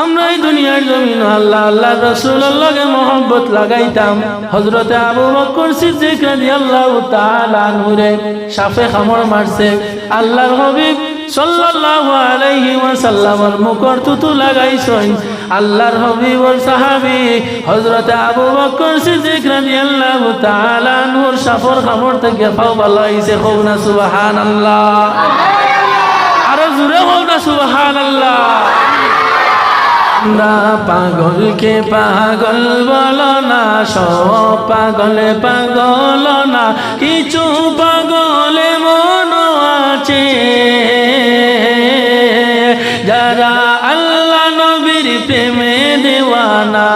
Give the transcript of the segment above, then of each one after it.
আমরা এই দুনিয়ার জমিন, আল্লাহ আল্লাহ রসুল্লাহকে মোহব্বত লাগাইতাম। হজরতে আবু বকর সিদ্দিক রাদিয়াল্লাহু তাআলা নূরে সাফে খামর মারছে। আল্লাহর হাবিব সাল্লাল্লাহু আলাইহি ওয়াসাল্লামের মুখর তুতু লাগাইছেন। আল্লাহর হাবিবর সাহাবী হযরতে আবু বকর সিদ্দিক রাদিয়াল্লাহু তাআলা নূর সাফর খামর থেকে পাও বালাইছে খুব না সুবহানাল্লাহ। আরও জোরে হোক না সুবহানাল্লাহ। না পাগলকে পাগল বলো না, সব পাগলে পাগল না, কিছু পাগলে মন আছে। যারা আল্লাহ নবীর প্রেমে দেওয়ানা,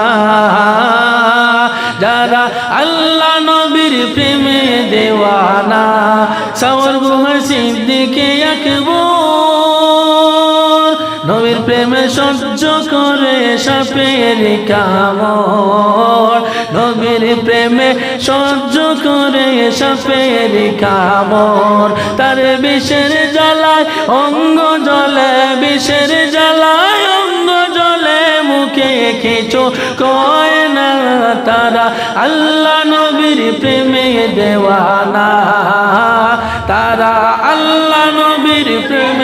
যারা আল্লাহ নবীর প্রেমে দেওয়ানা সবর গুহর সিদ্দিকে আকবর সাপের কামড়। নবীর প্রেমে সহ্য করে সাপের কামড়। তার বিষের জ্বালায় অঙ্গ জলে, বিষের জ্বালায় অঙ্গ জলে মুখে খেচো কয় না তারা? আল্লাহ নবীর প্রেমে দেওয়ানা তারা আল্লাহ নবীর প্রেমে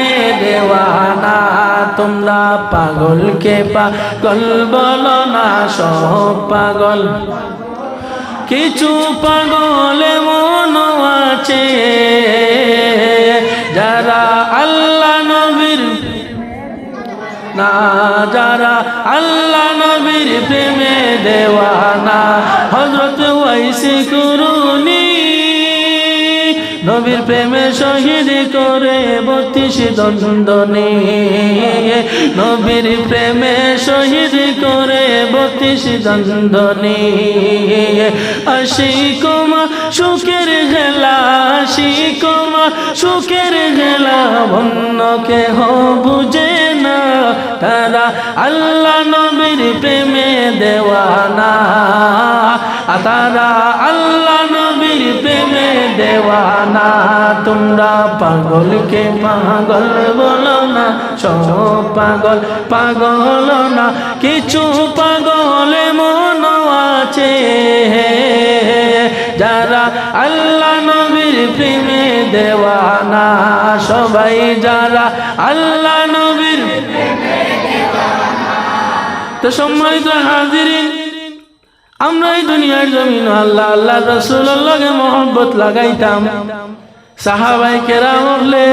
তোমরা পাগলকে পাগল বলো না, সব পাগল। কিছু পাগলে মন আছে। যারা আল্লাহ নবীর না, যারা আল্লাহ নবীর প্রেমে দেওয়ানা হজরত ওয়াইসি করুনি নবীর প্রেমে শহীদ করে বত্রিশ দন্দনে নবীর প্রেমে শহীদ করে বত্রিশ দন্দনে আশি কমা সুখের গেলা আশি কমা সুখের গেলা বন্য কেহ বুঝে না। তারা আল্লাহ নবীর প্রেমে দেওয়ানা, তারা আল্লাহ প্রেমে দেওয়ানা, তোমরা পাগলকে পাগল বলো না সব পাগল পাগল না, কিছু পাগলে মন আছে। যারা আল্লাহ নবীর প্রেমে দেওয়ানা, সবাই যারা আল্লাহ নবীর তো সম্মানিত হাজিরিন আমরা এই দুনিয়ার জমিন আল্লাহ আল্লাহ রসুল্লাহকে মোহব্বত লাগাইতাম। সাহাবাই কেরা মরলে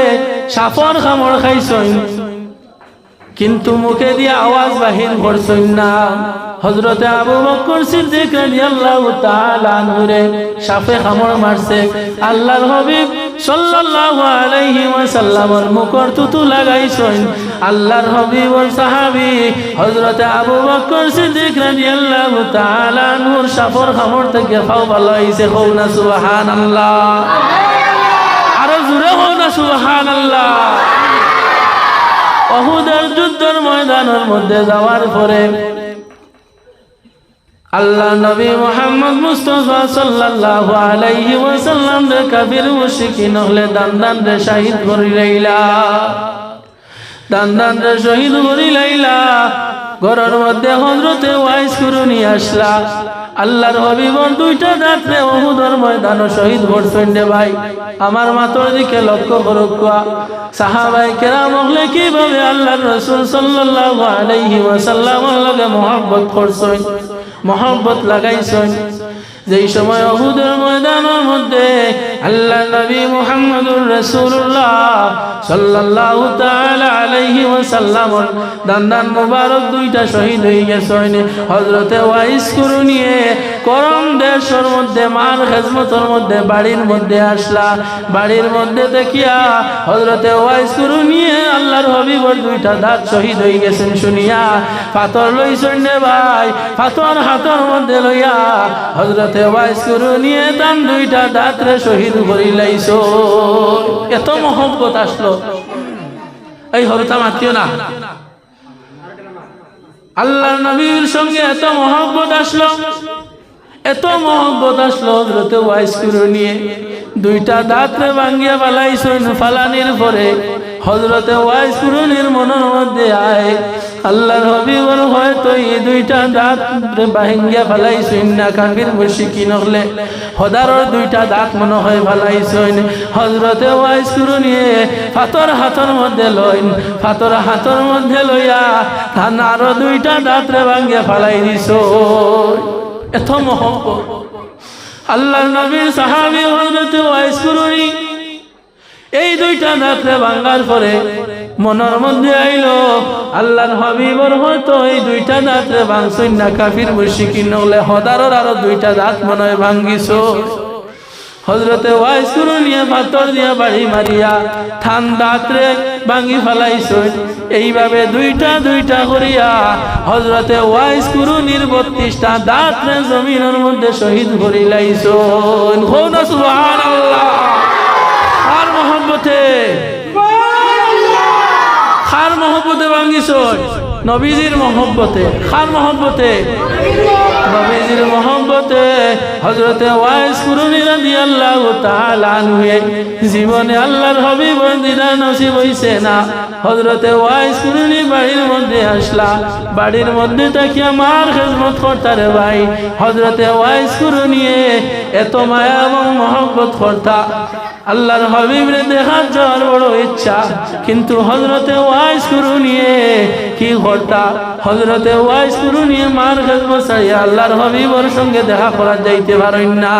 সাফর খামর খাইছইন, কিন্তু মুখে দিয়ে আওয়াজ বাহির করছইন না। হজরতে আবু বকর সিদ্দিক রাদিয়াল্লাহু তাআলা নূরে সাফে খামর মারছে। আল্লাহর হাবিব সাল্লাল্লাহু আলাইহি ওয়াসাল্লামের মুখর তুতু লাগাইছেন আল্লাহর হাবিব ও সাহাবী হযরতে আবু বকর সিদ্দিক রাদিয়াল্লাহু তাআলা নূর সাফর খামর থেকে ফাও বালাইছে কও না সুবহানাল্লাহ। আরও জোরে হও না সুবহানাল্লাহ। অহুদের যুদ্ধের ময়দানের মধ্যে যাওয়ার পরে আল্লাহ নবী মোহাম্মদ মুস্তফা সাল্লাল্লাহু আলাইহি ওয়াসাল্লাম রে কাফির মুশরিকিন হলে দান দান রে শহীদ করি লাইলা লাইলা। দুইটা ভাই। আমার মাতর দিকে লক্ষ্য করুক সাহাবাই কেরাম হলে কীভাবে আল্লাহর রসুল সাল্লাল্লাহু আলাইহি ওয়াসাল্লামের লগে মহব্বত করছেন? মহব্বত লাগাইছেন? যেই সময় অহুদের ময়দানের মধ্যে আল্লাহ নবী মুহাম্মদুর রাসূলুল্লাহ সাল্লাল্লাহু তাআলা আলাইহি ওয়াসাল্লাম দান্দান মুবারক দুইটা শহীদ হয়ে গেছে। হযরতে ওয়াইস করুনিয়ে করম দেশের মধ্যে মার খেজমতের মধ্যে, বাড়ির মধ্যে আসলা। বাড়ির মধ্যে দেখিয়া হযরতে ওয়াইস করুনিয়ে আল্লাহর হবিবর দুইটা দাঁত শহীদ হয়ে গেছেন শুনিয়া। পাথর লইছেন রে ভাই, পাথর হাতের মধ্যে লইয়া হযরতে ওয়াইস করুনিয়ে তান দুইটা দাঁতরে শহীদ করি লাইছো। এত মহব্বত আসলো। এই হরতা মাতিও না। আল্লাহ নবীর সঙ্গে এত মহব্বত আসলো। এত মহব্বত আসলো হজরতে ওয়াইস করে নিয়ে। দুইটা দাঁতরে ভাঙ্গিয়া ফালাইছেন ফালানির পরে। হজরতে ওয়াইস কুরুনির মনের মধ্যে আয়, আল্লাহর হবিবর হয়তো এই দুইটা দাঁত বাহিঙ্গিয়া ফেলাইছইন না কাবির কি নহলে হদারর দুইটা দাঁত মনে হয় ফেলাইছইন হজরতে ওয়াইস করু নিয়ে ফাতর হাতর মধ্যে লইন, ফাতর হাতর মধ্যে লইয়া থান আরও দুইটা দাঁত রে ভাঙ্গিয়া ফেলাই দিছ এত মহব্বত আল্লাহ নবীর সাহাবি হজরতে ওয়াইস করুনি এই দুইটা দাঁতরে ভাঙ্গার পরে মনের মধ্যে আইলো, আল্লাহর হবিবর হয়তো এই দুইটা দাঁতরে ভাঙছই না কাফির মুশিকি নহলে হদারর আরও দুইটা দাঁত মনে হয় ভাঙ্গিছ। হজরতে ওয়াইস করু নিয়ে পাথর দিয়া বাড়ি মারিয়া থান দাঁতরে ভাঙ্গি ফেলাইছ। এইভাবে দুইটা দুইটা করিয়া হজরতে ওয়াইস করু নির্বত্রিশটা দাঁতরে জমিনের মধ্যে শহীদ করিলাইছ সুবহানাল্লাহ। আর মহব্বতে? খার মহব্বতে ভাঙ্গিস নবীজির মহব্বতে। খার মহব্বতে? নবীজির মহব্বতে। হজরতে ওয়াইস কুরুনি আল্লাহ তাআলা আনহু জীবনে আল্লাহর হবি বন্দিরা নসিব হইছে না। হজরতে ওয়াইস কুরুনি বাড়ির মধ্যে আসলা। বাড়ির মধ্যে তাকে আমার খেজমত করতারে ভাই। হজরতে ওয়াইস কুরুনিয়ে এত মায়া এবং মহব্বত করতা। আল্লাহর হাবিবরে দেখার যাওয়ার বড় ইচ্ছা। কিন্তু হজরতে ওয়াইস করু নিয়ে কি ঘরটা হজরতে ওয়াইস করু নিয়ে মার খেজব চাইয়া আল্লাহর হাবিবর সঙ্গে দেখা করা যাইতে পারেন না।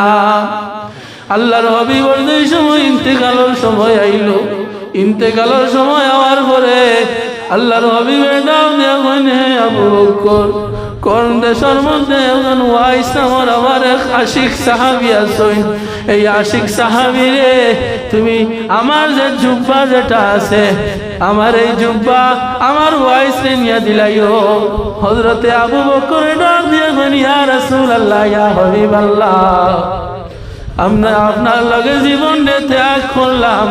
আল্লাহর হাবিবর যেই সময় ইন্তেকালের সময় আইলো। ইন্তেকালের সময় আওয়ার পরে আল্লাহর হাবিবের নাম দেওয়া আবু বকর। কোন দেশের মধ্যে একজন ওয়াইস আমার এক আশিক সাহাবি আছেন। এই আশিক সাহাবি রে, তুমি আমার যে জুব্বা যেটা আছে, আমার এই জুব্বা আমার ওয়াইস নিয়ে দিলাইও। হজরতে আবু বকর ডাক দিয়ে গন ইয়া রাসূলুল্লাহ, ইয়া আমরা আপনার লগে জীবন ত্যাগ করলাম,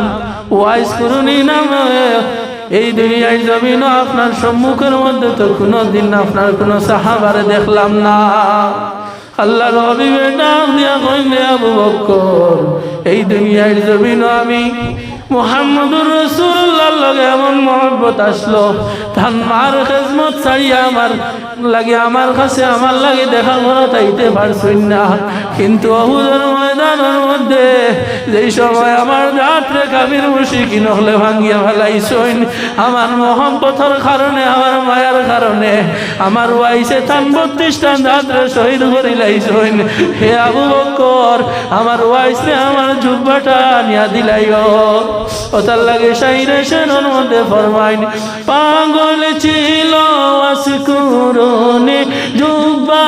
ওয়াইস করুনি নামে। এই দুনিয়ায় জমিন আপনার সম্মুখের মধ্যে তো কোনো দিন আপনার কোনো সাহাবারে দেখলাম না। আল্লাহ রবিবের নাম দিয়া কইলে আবু বকর এই দুনিয়ার জমিন আমি মোহাম্মদুর রসুল্লাহর লগে এমন মহব্বত আসলো। তার মার খেজমত ছাড়িয়া আমার লাগে, আমার কাছে, আমার লাগে দেখা করা তাইতে পারছই না। কিন্তু অহুদের ময়দানের মধ্যে, যেই সময় আমার রাত্রে কাবির মুশিকি নহলে ভাঙ্গিয়া ফেলাইছইন আমার মহব্বতর কারণে, আমার মায়ার কারণে, আমার ওয়াইসে থান বত্রিশটা রাত্রে শহীদ করিলাইছইন হে আবু বকর আমার ওয়াইসে আমার জুব্বাটা নিয়া দিলাইও। ওতার লাগে সাইরে সেনর মধ্যে ফরমাইন, পাগল ছিল আসকুরনে জুব্বা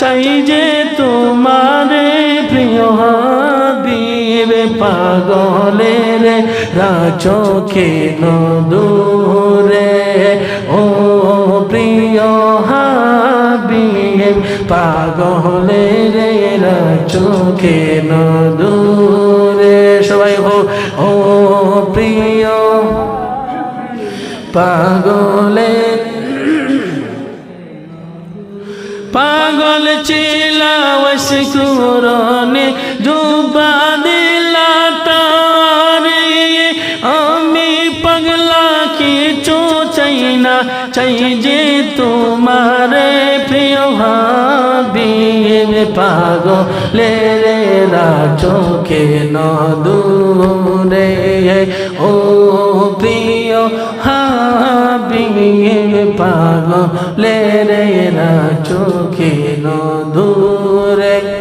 চাই যে তোমারে প্রিয় হাবিবে, পাগলের রাচোখে দূরে ও প্রিয় হাবিবে, পাগলের চোখে দূরে সবাই হো, ও প্রিয় পাগলের পাগল চিলা ওসকুরনে ডুবা দিলা তারে। আমি পাগলা, কিছু চাই না, চাই যে তোমারে প্রিয় হাবিবে। পাগলে রে চোখে ন দূরে? ও প্রিয় হাবিবে পাগলে রে চোখে ন দূরে